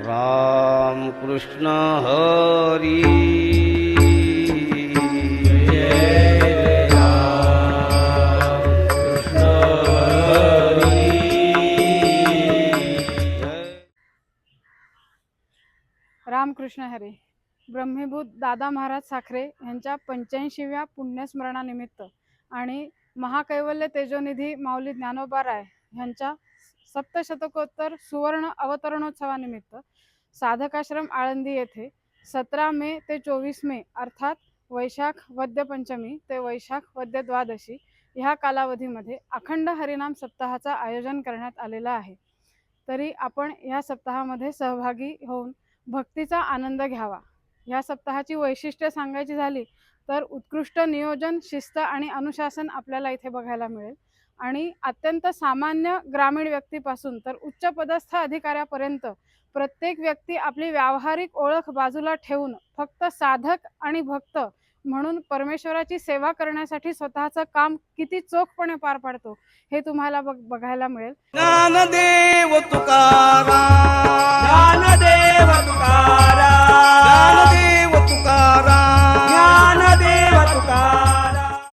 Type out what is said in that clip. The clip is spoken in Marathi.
राम कृष्ण हरी। रामकृष्ण हरी। ब्रह्मीभूत दादा महाराज साखरे यांच्या पंच्याऐंशीव्या पुण्यस्मरणानिमित्त आणि महाकैवल्य तेजोनिधी माऊली ज्ञानोबा राय यांच्या सप्तशतकोत्तर सुवर्ण अवतरणोत्सवानिमित्त साधकाश्रम आळंदी येथे सतरा मे ते चोवीस मे अर्थात वैशाख वद्य पंचमी ते वैशाख वद्य द्वादशी ह्या कालावधीमध्ये अखंड हरिनाम सप्ताहाचं आयोजन करण्यात आलेलं आहे. तरी आपण या सप्ताहामध्ये सहभागी होऊन भक्तीचा आनंद घ्यावा. या सप्ताहाची वैशिष्ट्य सांगायची झाली तर उत्कृष्ट नियोजन शिस्त आणि अनुशासन आपल्याला इथे बघायला मिळेल. आणि अत्यंत सामान्य ग्रामीण व्यक्तीपासून तर उच्च पदस्थ अधिकाऱ्यापर्यंत प्रत्येक व्यक्ती आपली व्यावहारिक ओळख बाजूला ठेवून फक्त साधक आणि भक्त म्हणून परमेश्वराची सेवा करण्यासाठी स्वतःचं काम किती चोखपणे पार पाडतो हे तुम्हाला बघायला मिळेल. ज्ञानदेव